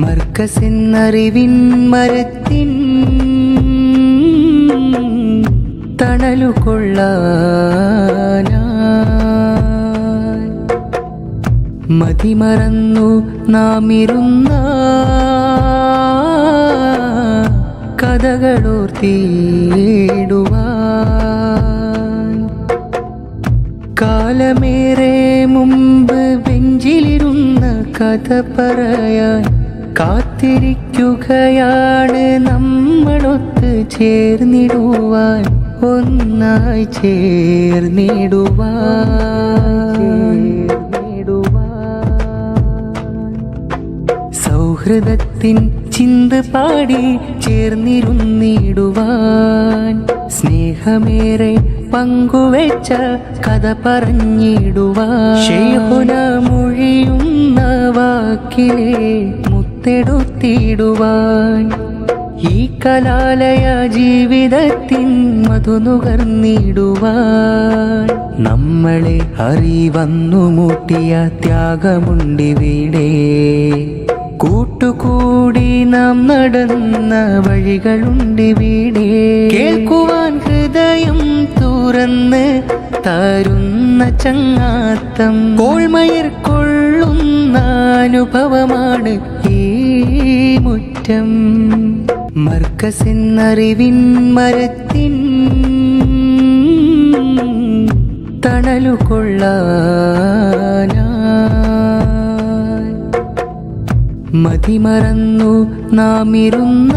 മർക്കസെന്നറിവിൻ മരത്തിൻ തണലു കൊള്ളാനായി മതിമറന്നു നാമിരുന്ന ഇരുന്ന കഥകളോർത്തിടുവാൻ കാലമേറെ മുമ്പ് ബെഞ്ചിലിരുന്ന കഥ പറയാൻ കാത്തിരിക്കുകയാണ് നമ്മളൊത്ത് ചേർന്നിടുവാൻ ഒന്നായി ചേർന്നിടുവാൻ. സൗഹൃദത്തിൻ ചിന്ത പാടി ചേർന്നിരുന്നിടുവാൻ സ്നേഹമേറെ പങ്കുവെച്ച കഥ പറഞ്ഞിടുവാൻ. മൊഴിയുന്ന വാക്കിലെ മുത്തെടുത്തിടുവാൻ ഈ കലാലയ ജീവിതത്തിൻ മധുനുകർന്നിടുവാൻ. നമ്മളെ അറിവന്നു മുട്ടിയ ത്യാഗമുണ്ടിവിടെ കൂട്ടുകൂടി നാം നടന്ന വഴികളുണ്ടിവിടെ കേൾക്കുവാൻ ഹൃദയം തുറന്ന് തരുന്ന ചങ്ങാത്തം. കോൾമയർ കൊള്ളുന്ന അനുഭവമാണ് മുറ്റം. മർക്കസെന്നറിവിൻ മരത്തിൻ തണലുകൊള്ളാനാ മതിമറന്നു നാമിരുന്ന ഇരുന്ന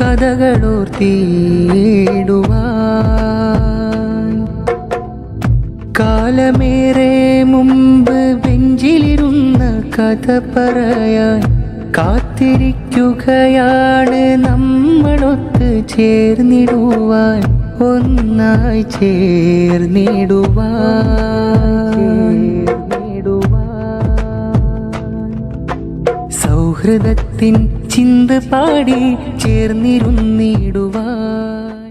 കഥകളോർത്തിടുവാൻ കാലമേറെ മുമ്പ് കഥ പറയാൻ കാത്തിരിക്കുകയാണ് നമ്മളൊത്ത് ചേർന്നിടുവാൻ ഒന്നായി ചേർന്നിടുവാൻ. സൗഹൃദത്തിൻ ചിന്ത് പാടി ചേർന്നിരുന്നിടുവാൻ.